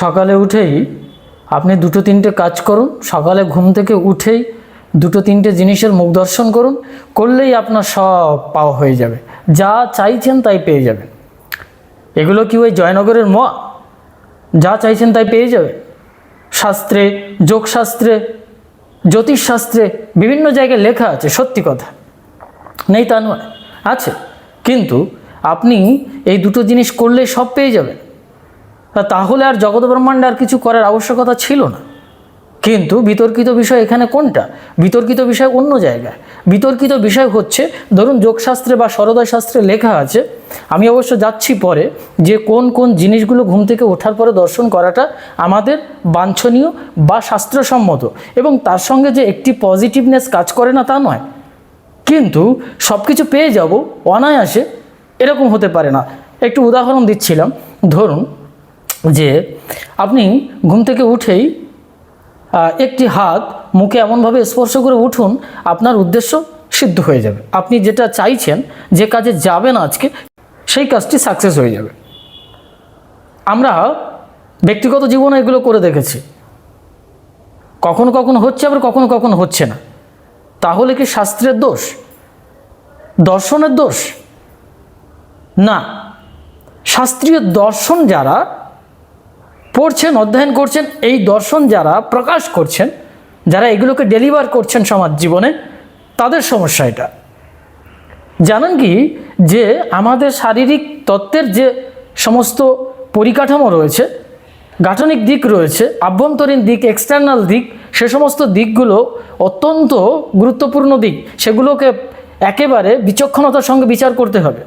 সকালে উঠেই আপনি দুটো তিনটে কাজ করুন, সকালে ঘুম থেকে উঠেই দুটো তিনটে জিনিসের মুখ দর্শন করুন, করলেই আপনার সব পাওয়া হয়ে যাবে। যা চাইছেন তাই পেয়ে যাবেন। এগুলো কি ওই জয়নগরের ম যা চাইছেন তাই পেয়ে যাবে। শাস্ত্রে, যোগশাস্ত্রে, জ্যোতিষশাস্ত্রে বিভিন্ন জায়গায় লেখা আছে, সত্যি কথা। নেই তা নয়, আছে। কিন্তু আপনি এই দুটো জিনিস করলেই সব পেয়ে যাবেন। তাহলে আর জগৎ ব্রহ্মাণ্ডে আর কিছু করার আবশ্যকতা ছিল না। কিন্তু বিতর্কিত বিষয় এখানে কোনটা? বিতর্কিত বিষয় অন্য জায়গায়। বিতর্কিত বিষয় হচ্ছে, ধরুন যোগশাস্ত্রে বা শাস্ত্রে লেখা আছে, আমি অবশ্য যাচ্ছি পরে, যে কোন কোন জিনিসগুলো ঘুম থেকে ওঠার পরে দর্শন করাটা আমাদের বাঞ্ছনীয় বা শাস্ত্রসম্মত। এবং তার সঙ্গে যে একটি পজিটিভনেস কাজ করে না তা নয়। কিন্তু সব কিছু পেয়ে যাব, অনায়াসে এরকম হতে পারে না। একটু উদাহরণ দিচ্ছিলাম। ধরুন যে আপনি ঘুম থেকে উঠেই একটি হাত মুখে এমনভাবে স্পর্শ করে উঠুন, আপনার উদ্দেশ্য সিদ্ধ হয়ে যাবে। আপনি যেটা চাইছেন, যে কাজে যাবেন আজকে, সেই কাজটি সাকসেস হয়ে যাবে। আমরা ব্যক্তিগত জীবনে এগুলো করে দেখেছি। কখনো কখনো হচ্ছে, আবার কখনো কখনো হচ্ছে না। তাহলে কি শাস্ত্রের দোষ? দর্শনের দোষ? না। শাস্ত্রীয় দর্শন যারা পড়ছেন, অধ্যয়ন করছেন, এই দর্শন যারা প্রকাশ করছেন, যারা এগুলোকে ডেলিভার করছেন সমাজ জীবনে, তাদের সমস্যা এটা। জানেন কি? যে আমাদের শারীরিক তত্ত্বের যে সমস্ত পরিকাঠামো রয়েছে, গাঠনিক দিক রয়েছে, আভ্যন্তরীণ দিক এক্সটার্নাল দিক, সে সমস্ত দিকগুলো অত্যন্ত গুরুত্বপূর্ণ দিক। সেগুলোকে একেবারে বিচক্ষণতার সঙ্গে বিচার করতে হবে।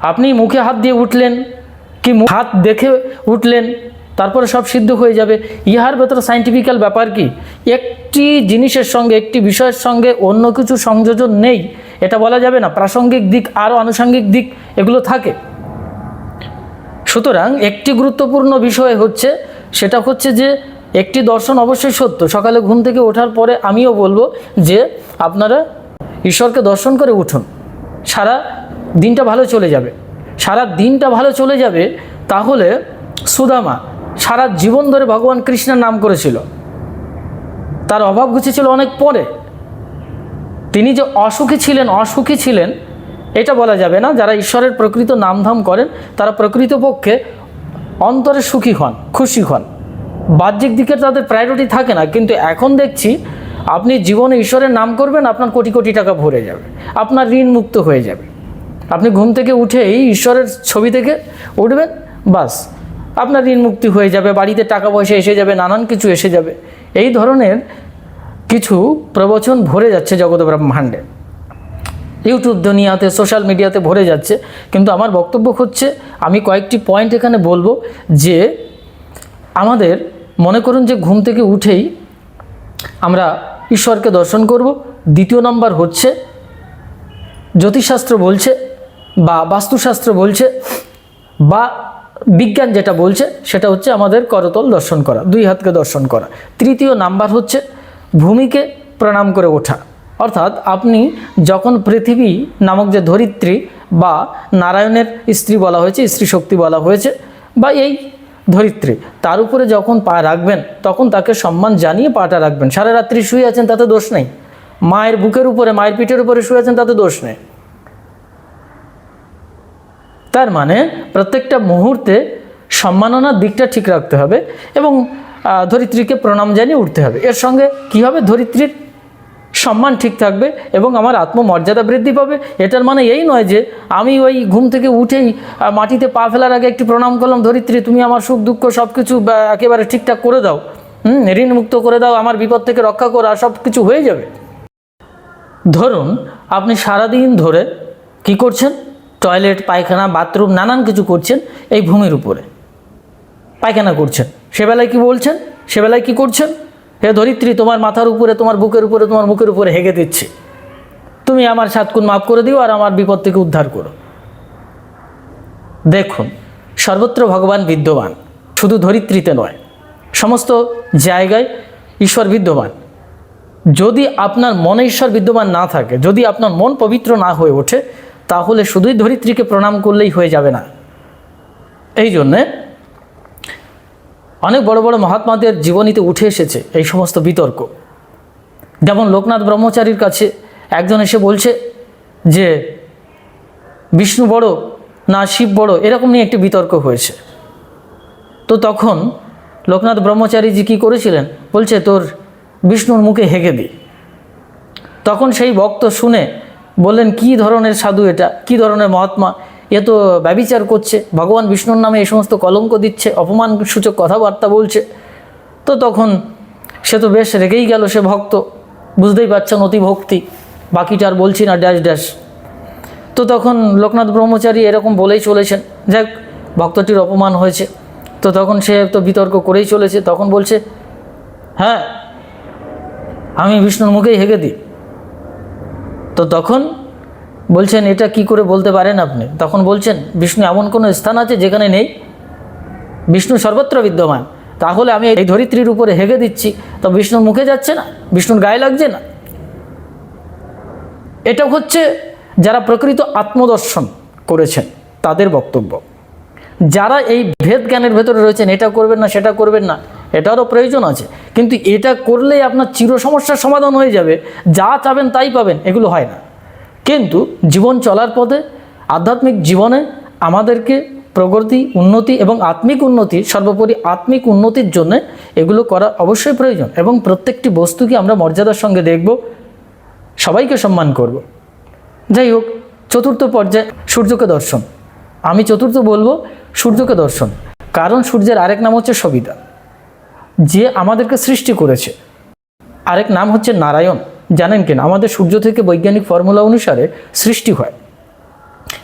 আপনি মুখে হাত দিয়ে উঠলেন কি হাত দেখে উঠলেন, তারপরে সব সিদ্ধ হয়ে যাবে। ইহার ভেতরে সাইন্টিফিক্যাল ব্যাপার কি? একটি জিনিসের সঙ্গে, একটি বিষয়ের সঙ্গে অন্য কিছু সংযোজন নেই। এটা বলা যাবে না, প্রাসঙ্গিক দিক আরও আনুষঙ্গিক দিক এগুলো থাকে। সুতরাং একটি গুরুত্বপূর্ণ বিষয় হচ্ছে, সেটা হচ্ছে যে একটি দর্শন অবশ্যই সত্য। সকালে ঘুম থেকে ওঠার পরে আমিও বলব যে আপনারা ঈশ্বরকে দর্শন করে উঠুন। সারা দিনটা ভালো চলে যাবে। সারা দিনটা ভালো চলে যাবে, তাহলে সুদামা সারা জীবন ধরে ভগবান কৃষ্ণের নাম করেছিল। তার অভাব ঘুচেছিল অনেক পরে। তিনি যে অসুখী ছিলেন অসুখী ছিলেন, এটা বলা যাবে না। যারা ঈশ্বরের প্রকৃত নামধাম করেন, তারা প্রকৃতপক্ষে অন্তরে সুখী হন, খুশি হন। বাহ্যিক দিকে তাদের প্রায়োরিটি থাকে না, কিন্তু এখন দেখছি আপনি জীবনে ঈশ্বরের নাম করবেন, আপনার কোটি কোটি টাকা ভরে যাবে। আপনার ঋণ মুক্ত হয়ে যাবে। আপনি ঘুম থেকে উঠেই ঈশ্বরের ছবি থেকে উঠবেন, বাস। আপনার ঋণ মুক্তি হয়ে যাবে, বাড়িতে টাকা পয়সা এসে যাবে, নানান কিছু এসে যাবে। এই ধরনের কিছু প্রবচন ভরে যাচ্ছে জগৎ ব্রহ্মাণ্ডে। ইউটিউব দুনিয়াতে, সোশ্যাল মিডিয়াতে ভরে যাচ্ছে। কিন্তু আমার বক্তব্য হচ্ছে, আমি কয়েকটি পয়েন্ট এখানে বলব যে, আমাদের মনে করুন যে ঘুম থেকে উঠেই আমরা ঈশ্বরকে দর্শন করব। দ্বিতীয় নম্বর হচ্ছে, জ্যোতিষশাস্ত্র বলছে বা বাস্তুশাস্ত্র বলছে, বা বিজ্ঞান যেটা বলছে, সেটা হচ্ছে আমাদের করতল দর্শন করা, দুই হাতকে দর্শন করা। তৃতীয় নাম্বার হচ্ছে ভূমিকে প্রণাম করে ওঠা। অর্থাৎ আপনি যখন পৃথিবী নামক যে ধরিত্রী বা নারায়ণের স্ত্রী বলা হয়েছে, স্ত্রী শক্তি বলা হয়েছে, বা এই ধরিত্রী, তার উপরে যখন পা রাখবেন, তখন তাকে সম্মান জানিয়ে পাটা রাখবেন। সারা রাত্রি শুয়ে আছেন, তাতে দোষ নেই। মায়ের বুকের উপরে, মায়ের পিঠের উপরে শুয়ে আছেন, তাতে দোষ নেই। তার মানে প্রত্যেকটা মুহূর্তে সম্মাননার দিকটা ঠিক রাখতে হবে এবং ধরিত্রীকে প্রণাম জানিয়ে উঠতে হবে। এর সঙ্গে কী হবে? ধরিত্রীর সম্মান ঠিক থাকবে এবং আমার আত্মমর্যাদা বৃদ্ধি পাবে। এটার মানে এই নয় যে আমি ওই ঘুম থেকে উঠেই মাটিতে পা ফেলার আগে একটি প্রণাম করলাম, ধরিত্রী, তুমি আমার সুখ, দুঃখ সব কিছু একেবারে ঠিকঠাক করে দাও। হুম? ঋণ মুক্ত করে দাও, আমার বিপদ থেকে রক্ষা করো সব কিছু হয়ে যাবে। ধরুন, আপনি সারাদিন ধরে কি করছেন? টয়লেট, পায়খানা, বাথরুম, নানান কিছু করছেন এই ভূমির উপরে। পায়খানা করছেন। সেবেলায় কি বলছেন? সেবেলায় কি করছেন? হে ধরিত্রী, তোমার মাথার উপরে, তোমার বুকের উপরে, তোমার মুখের উপরে হেগে দিচ্ছে। তুমি আমার সাতকুন মাফ করে দিও আর আমার বিপদ থেকে উদ্ধার করো। দেখুন, সর্বত্র ভগবান বিদ্যমান, শুধু ধরিত্রীতে নয়, সমস্ত জায়গায় ঈশ্বর বিদ্যমান। যদি আপনার মনে ঈশ্বর বিদ্যমান না থাকে, যদি আপনার মন পবিত্র না হয়ে ওঠে তাহলে শুধুই ধরিত্রীকে প্রণাম করলেই হয়ে যাবে না। এই জন্যে অনেক বড় বড় মহাত্মাদের জীবনীতে উঠে এসেছে এই সমস্ত বিতর্ক। যেমন লোকনাথ ব্রহ্মচারীর কাছে একজন এসে বলছে যে, বিষ্ণু বড় না শিব বড়? এরকম নিয়ে একটি বিতর্ক হয়েছে। তো তখন লোকনাথ ব্রহ্মচারীজি কী করেছিলেন? বলছে, তোর বিষ্ণুর মুখে হেগে দি। তখন সেই ভক্ত শুনে বললেন, কি ধরনের সাধু এটা? কি ধরনের মহাত্মা? এ তো ব্যবিচার করছে। ভগবান বিষ্ণুর নামে এই সমস্ত কলঙ্ক দিচ্ছে অপমান সূচক কথাবার্তা বলছে। তো তখন সে তো বেশ রেগেই গেল সে ভক্ত। বুঝতেই পারছেন অতি ভক্তি। বাকিটা আর বলছি না, ড্যাশ ড্যাশ। তো তখন লোকনাথ ব্রহ্মচারী এরকম বলেই চলেছেন, যাক, ভক্তটির অপমান হয়েছে। তো তখন সে তো বিতর্ক করেই চলেছে। তখন বলছে হ্যাঁ আমি বিষ্ণুর মুখেই হেগে দিই। তো তখন বলছেন, এটা কি করে বলতে পারেন আপনি? তখন বলছেন, বিষ্ণু এমন কোনো স্থান আছে যেখানে নেই? বিষ্ণু সর্বত্র বিদ্যমান। তাহলে আমি এই ধরিত্রীর উপরে হেগে দিচ্ছি। তো বিষ্ণুর মুখে যাচ্ছে না, বিষ্ণুর গায়ে লাগছে না। এটা হচ্ছে যারা প্রকৃত আত্মদর্শন করেছেন, তাদের বক্তব্য। যারা এই ভেদ জ্ঞানের ভেতরে রয়েছেন, এটা করবেন না, সেটা করবেন না, এটারও প্রয়োজন আছে। কিন্তু এটা করলেই আপনার চির সমস্যার সমাধান হয়ে যাবে। যা চাবেন তাই পাবেন, এগুলো হয় না। কিন্তু জীবন চলার পথে, আধ্যাত্মিক জীবনে আমাদেরকে প্রগতি, উন্নতি এবং আত্মিক উন্নতি, সর্বোপরি আত্মিক উন্নতির জন্য এগুলো করা অবশ্যই প্রয়োজন এবং প্রত্যেকটি বস্তুকে আমরা মর্যাদার সঙ্গে দেখব, সবাইকে সম্মান করব। যাই হোক, চতুর্থ পর্যায়ে সূর্যকে দর্শন। আমি চতুর্থ বলব সূর্যকে দর্শন। কারণ সূর্যের আরেক নাম হচ্ছে সবিতা। আমাদেরকে সৃষ্টি করেছে। আরেক নাম হচ্ছে নারায়ণ। জানেন কিনা? আমাদের সূর্য থেকে বৈজ্ঞানিক ফর্মুলা অনুসারে সৃষ্টি হয়।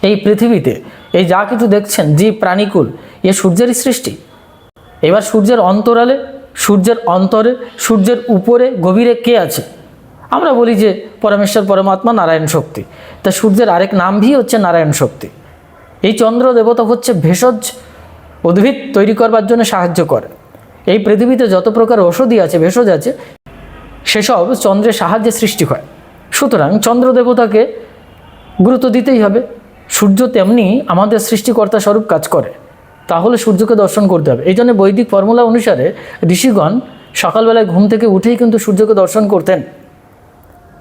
এই পৃথিবীতে এই যা কিছু দেখছেন যে প্রাণীকুল, এ সূর্যেরই সৃষ্টি। এবার সূর্যের অন্তরালে, সূর্যের অন্তরে, সূর্যের উপরে, গভীরে কে আছে? আমরা বলি যে পরমেশ্বর, পরমাত্মা, নারায়ণ শক্তি। তা সূর্যের আরেক নাম ভি হচ্ছে নারায়ণ শক্তি। এই চন্দ্র দেবতা হচ্ছে ভেষজ উদ্ভিদ তৈরি করবার জন্য সাহায্য করে। এই পৃথিবীতে যত প্রকার ঔষধি আছে, ভেষজ আছে, সেসব চন্দ্রের সাহায্যে সৃষ্টি হয়। সুতরাং চন্দ্র দেবতাকে গুরুত্ব দিতেই হবে। সূর্য তেমনি আমাদের সৃষ্টিকর্তা স্বরূপ কাজ করে। তাহলে সূর্যকে দর্শন করতে হবে। এই জন্য বৈদিক ফর্মুলা অনুসারে ঋষিগণ সকালবেলায় ঘুম থেকে উঠেই কিন্তু সূর্যকে দর্শন করতেন।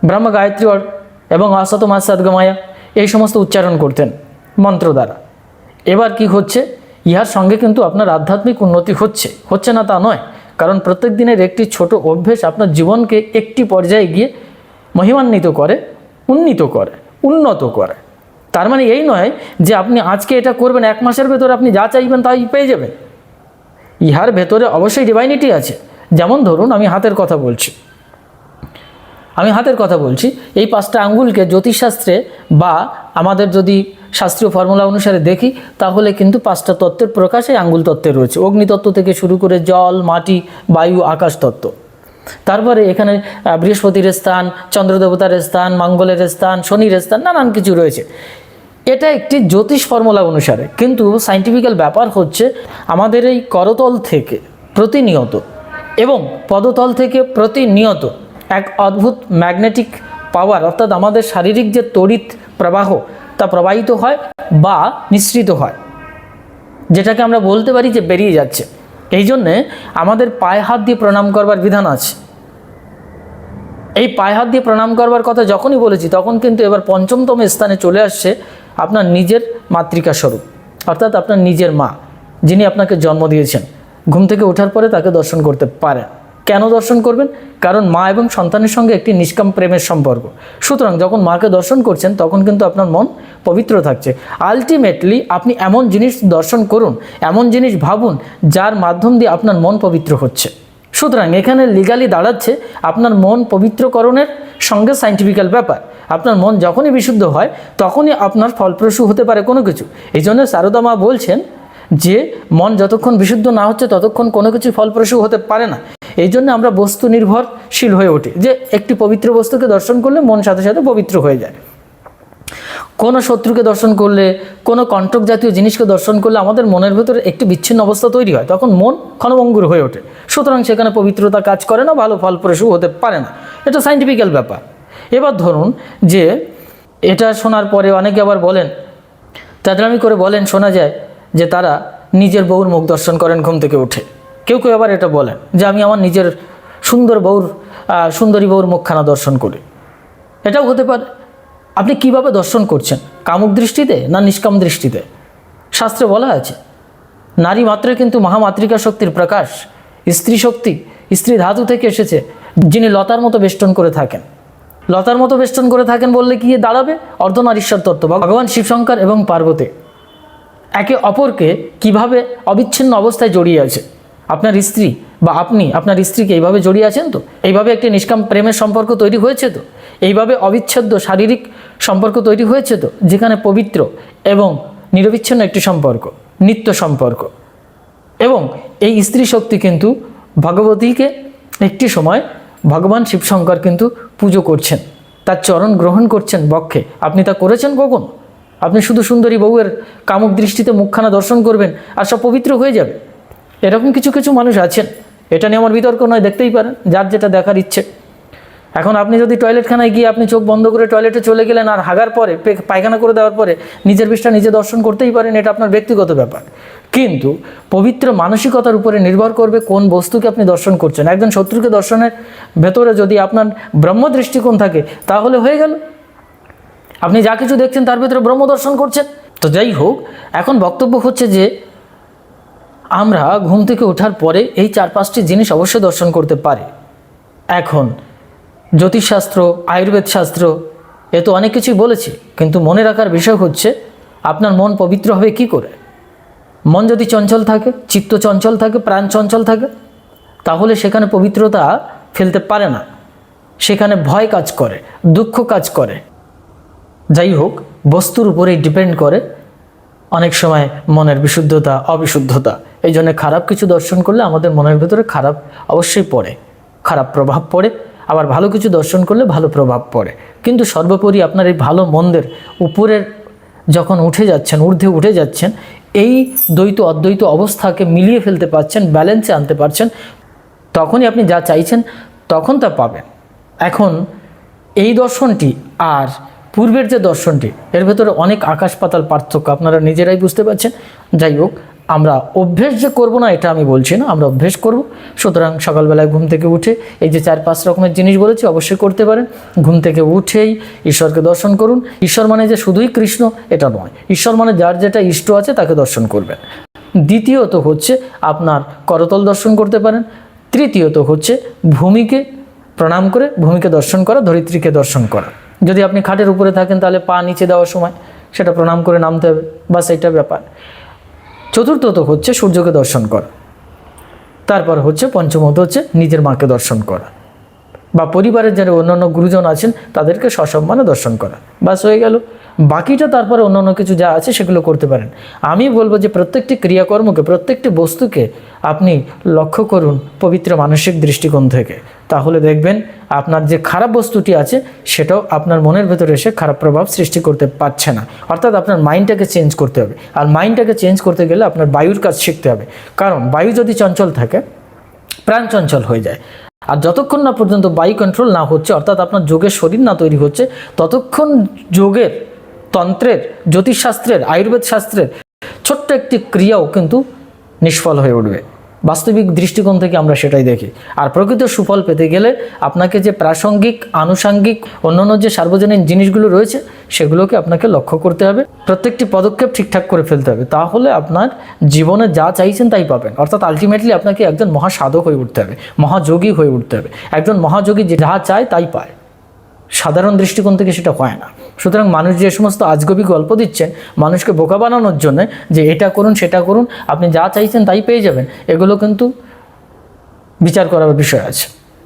ব্রহ্ম গায়ত্রী এবং অসত মাসাদগমায়া এই সমস্ত উচ্চারণ করতেন মন্ত্র দ্বারা। এবার কি হচ্ছে ইহার সঙ্গে কিন্তু আপনার আধ্যাত্মিক উন্নতি হচ্ছে। হচ্ছে না তা নয়। কারণ প্রত্যেক দিনের একটি ছোট অভ্যেস আপনার জীবনকে একটি পর্যায়ে গিয়ে মহিমান্বিত করে, উন্নীত করে, উন্নত করে। তার মানে এই নয় যে আপনি আজকে এটা করবেন, এক মাসের ভেতরে আপনি যা চাইবেন তাই পেয়ে যাবেন। ইহার ভেতরে অবশ্যই ডিভাইনিটি আছে। যেমন ধরুন, আমি হাতের কথা বলছি। আমি হাতের কথা বলছি, এই পাঁচটা আঙ্গুলকে জ্যোতিষশাস্ত্রে বা আমাদের যদি শাস্ত্রীয় ফর্মুলা অনুসারে দেখি, তাহলে কিন্তু পাঁচটা তত্ত্বের প্রকাশে আঙ্গুল তত্ত্বে রয়েছে। অগ্নিতত্ত্ব থেকে শুরু করে জল, মাটি, বায়ু, আকাশ তত্ত্ব। তারপরে এখানে বৃহস্পতির স্থান, চন্দ্রদেবতার স্থান, মঙ্গলের স্থান, শনির স্থান, নানান কিছু রয়েছে। এটা একটি জ্যোতিষ ফর্মুলা অনুসারে। কিন্তু সাইন্টিফিক্যাল ব্যাপার হচ্ছে, আমাদের এই করতল থেকে প্রতিনিয়ত এবং পদতল থেকে প্রতিনিয়ত এক অদ্ভুত ম্যাগনেটিক পাওয়ার, অর্থাৎ আমাদের শারীরিক যে তড়িৎ প্রবাহ তা প্রবাহিত হয় বা নিঃসৃত হয়, যেটাকে আমরা বলতে পারি যে বেরিয়ে যাচ্ছে। এই জন্যে আমাদের পায়ে হাত দিয়ে প্রণাম করবার বিধান আছে। এই পায়ে হাত দিয়ে প্রণাম করবার কথা যখনই বলেছি, তখন কিন্তু এবার পঞ্চমতম স্থানে চলে আসছে আপনার নিজের মাতৃকা স্বরূপ, অর্থাৎ আপনার নিজের মা, যিনি আপনাকে জন্ম দিয়েছেন। ঘুম থেকে ওঠার পরে তাকে দর্শন করতে পারেন। কেন দর্শন করবেন? কারণ মা এবং সন্তানের সঙ্গে একটি নিষ্কাম প্রেমের সম্পর্ক। সুতরাং যখন মাকে দর্শন করছেন, তখন কিন্তু আপনার মন পবিত্র থাকছে। আলটিমেটলি আপনি এমন জিনিস দর্শন করুন, এমন জিনিস ভাবুন, যার মাধ্যম দিয়ে আপনার মন পবিত্র হচ্ছে। সুতরাং এখানে লিগালি দাঁড়াচ্ছে আপনার মন পবিত্রকরণের সঙ্গে সাইন্টিফিক্যাল ব্যাপার। আপনার মন যখনই বিশুদ্ধ হয়, তখনই আপনার ফলপ্রসূ হতে পারে কোনো কিছু। এই জন্য সারদা মা বলছেন যে, মন যতক্ষণ বিশুদ্ধ না হচ্ছে, ততক্ষণ কোনো কিছু ফলপ্রসূ হতে পারে না। এই জন্য আমরা বস্তু নির্ভরশীল হয়ে উঠি। যে একটি পবিত্র বস্তুকে দর্শন করলে মন সাথে সাথে পবিত্র হয়ে যায়। কোনো শত্রুকে দর্শন করলে, কোনো কণ্টক জাতীয় জিনিসকে দর্শন করলে আমাদের মনের ভেতরে একটি বিচ্ছিন্ন অবস্থা তৈরি হয়। তখন মন ক্ষণভঙ্গুর হয়ে ওঠে। সুতরাং সেখানে পবিত্রতা কাজ করে না, ভালো ফলপ্রসূ হতে পারে না। এটা সাইন্টিফিক্যাল ব্যাপার। এবার ধরুন যে এটা শোনার পরে অনেকে আবার বলেন চাঁদরামি করে বলেন, শোনা যায় যে তারা নিজের বউর মুখ দর্শন করেন, ঘুম থেকে উঠে। কেউ কেউ আবার এটা বলেন যে আমি আমার নিজের সুন্দর বউর সুন্দরী বউর মুখখানা দর্শন করি। এটাও হতে পারে। আপনি কীভাবে দর্শন করছেন? কামুক দৃষ্টিতে না নিষ্কাম দৃষ্টিতে? শাস্ত্রে বলা আছে, নারী মাত্রে কিন্তু মহামাতৃকা শক্তির প্রকাশ, স্ত্রী শক্তি, স্ত্রী ধাতু থেকে এসেছে, যিনি লতার মতো বেষ্টন করে থাকেন। লতার মতো বেষ্টন করে থাকেন বললে কি দাঁড়াবে? অর্ধনারীশ্বর তত্ত্ব। ভগবান শিবশঙ্কর এবং পার্বতী একে অপরকে কীভাবে অবিচ্ছিন্ন অবস্থায় জড়িয়ে আছে? আপনার স্ত্রী বা আপনি আপনার স্ত্রীকে এইভাবে জড়িয়ে আছেন তো? এইভাবে একটি নিষ্কাম প্রেমের সম্পর্ক তৈরি হয়েছে তো? এইভাবে অবিচ্ছেদ্য শারীরিক সম্পর্ক তৈরি হয়েছে তো? যেখানে পবিত্র এবং নিরবিচ্ছিন্ন একটি সম্পর্ক, নিত্য সম্পর্ক। এবং এই স্ত্রী শক্তি কিন্তু ভগবতীকে একটি সময় ভগবান শিবশঙ্কর কিন্তু পুজো করছেন, তার চরণ গ্রহণ করছেন বক্ষে। আপনি তা করেছেন কখন? আপনি শুধু সুন্দরী বউয়ের কামুক দৃষ্টিতে মুখখানা দর্শন করবেন আর সব পবিত্র হয়ে যাবে। এরকম কিছু কিছু মানুষ আছেন। এটা নিয়ে আমার বিতর্ক নয়, দেখতেই পারেন, যার যেটা দেখার ইচ্ছে। এখন আপনি যদি টয়লেটখানায় গিয়ে আপনি চোখ বন্ধ করে টয়লেটে চলে গেলেন আর হাগার পরে পায়খানা করে দেওয়ার পরে নিজের বিষটা নিজে দর্শন করতেই পারেন, এটা আপনার ব্যক্তিগত ব্যাপার। কিন্তু পবিত্র মানসিকতার উপরে নির্ভর করবে কোন বস্তুকে আপনি দর্শন করছেন। একজন শত্রুকে দর্শনের ভেতরে যদি আপনার ব্রহ্ম দৃষ্টিকোণ থাকে, তাহলে হয়ে গেল। আপনি যা কিছু দেখছেন তার ভেতরে ব্রহ্ম দর্শন করছেন। তো যাই হোক, এখন বক্তব্য হচ্ছে যে আমরা ঘুম থেকে ওঠার পরে এই চার পাঁচটি জিনিস অবশ্যই দর্শন করতে পারি। এখন, জ্যোতিষশাস্ত্র আয়ুর্বেদ শাস্ত্র এ তো অনেক কিছুই বলেছি, কিন্তু মনে রাখার বিষয় হচ্ছে, আপনার মন পবিত্র হবে কি করে? মন যদি চঞ্চল থাকে, চিত্ত চঞ্চল থাকে, প্রাণ চঞ্চল থাকে, তাহলে সেখানে পবিত্রতা ফেলতে পারে না। সেখানে ভয় কাজ করে, দুঃখ কাজ করে। যাই হোক, বস্তুর উপরেই ডিপেন্ড করে, অনেক সময় মনের বিশুদ্ধতা, অবিশুদ্ধতা। এই জন্য খারাপ কিছু দর্শন করলে আমাদের মনের ভেতরে খারাপ অবশ্যই পড়ে। খারাপ প্রভাব পড়ে, আবার ভালো কিছু দর্শন করলে ভালো প্রভাব পড়ে। কিন্তু সর্বোপরি আপনার এই ভালো মন্দের উপরের যখন উঠে যাচ্ছেন, ঊর্ধ্বে উঠে যাচ্ছেন, এই দ্বৈত, অদ্বৈত অবস্থাকে মিলিয়ে ফেলতে পারছেন, ব্যালেন্সে আনতে পারছেন, তখনই আপনি যা চাইছেন তখন তা পাবেন। এখন এই দর্শনটি আর পূর্বের যে দর্শনটি, এর ভেতরে অনেক আকাশ পাতাল পার্থক্য আপনারা নিজেরাই বুঝতে পারছেন। যাই হোক আমরা অভ্যেস যে করব না, এটা আমি বলছি না, আমরা অভ্যেস করব। সুতরাং সকালবেলায় ঘুম থেকে উঠে এই যে চার পাঁচ রকমের জিনিস বলেছি, অবশ্যই করতে পারেন। ঘুম থেকে উঠেই ঈশ্বরকে দর্শন করুন। ঈশ্বর মানে যে শুধুই কৃষ্ণ, এটা নয়। ঈশ্বর মানে যার যেটা ইষ্ট আছে, তাকে দর্শন করবেন। দ্বিতীয়ত হচ্ছে আপনার করতল দর্শন করতে পারেন। তৃতীয়ত হচ্ছে ভূমিকে প্রণাম করে, ভূমিকে দর্শন করা, ধরিত্রীকে দর্শন করা। যদি আপনি খাটের উপরে থাকেন, তাহলে পা নিচে দেওয়ার সময় সেটা প্রণাম করে নামতে হবে। বাস এইটা ব্যাপার। চতুর্থত হচ্ছে সূর্যকে দর্শন করা। তারপর হচ্ছে পঞ্চমত হচ্ছে নিজের মাকে দর্শন করা। বা পরিবারের যারা অন্যান্য গুরুজন আছেন, তাদেরকে সসম্মানে দর্শন করা। বাস হয়ে গেল। বাকিটা তারপরে অন্যান্য কিছু যা আছে, সেগুলো করতে পারেন। আমি বলব যে প্রত্যেকটি ক্রিয়াকর্মকে, প্রত্যেকটি বস্তুকে আপনি লক্ষ্য করুন পবিত্র মানসিক দৃষ্টিকোণ থেকে। তাহলে দেখবেন আপনার যে খারাপ বস্তুটি আছে, সেটাও আপনার মনের ভেতরে এসে খারাপ প্রভাব সৃষ্টি করতে পারছে না। অর্থাৎ আপনার মাইন্ডটাকে চেঞ্জ করতে হবে। আর মাইন্ডটাকে চেঞ্জ করতে গেলে আপনার বায়ুর কাজ শিখতে হবে। কারণ বায়ু যদি চঞ্চল থাকে, প্রাণ চঞ্চল হয়ে যায়। আর যতক্ষণ না পর্যন্ত বায়ু কন্ট্রোল না হচ্ছে, অর্থাৎ আপনার যোগের শরীর না তৈরি হচ্ছে, ততক্ষণ যোগের তন্ত্রের, জ্যোতিষশাস্ত্রের, আয়ুর্বেদ শাস্ত্রের ছোট্ট একটি ক্রিয়াও কিন্তু নিষ্ফল হয়ে উঠবে। বাস্তবিক দৃষ্টিকোণ থেকে আমরা সেটাই দেখি। আর প্রকৃত সুফল পেতে গেলে আপনাকে যে প্রাসঙ্গিক, আনুষাঙ্গিক, অন্যান্য যে সার্বজনীন জিনিসগুলো রয়েছে, সেগুলোকে আপনাকে লক্ষ্য করতে হবে। প্রত্যেকটি পদক্ষেপ ঠিকঠাক করে ফেলতে হবে। তাহলে আপনার জীবনে যা চাইছেন তাই পাবেন। অর্থাৎ আলটিমেটলি আপনাকে একজন মহাসাধক হয়ে উঠতে হবে, মহাযোগী হয়ে উঠতে হবে। একজন মহাযোগী যে যা চায় তাই পায়। সাধারণ দৃষ্টিকোণ থেকে সেটা হয় না। সুতরাং মানুষ যে সমস্ত আজগবি গল্প দিচ্ছেন মানুষকে বোকা বানানোর জন্য যে এটা করুন, সেটা করুন, আপনি যা চাইছেন তাই পেয়ে যাবেন, এগুলো কিন্তু বিচার করার বিষয় আছে।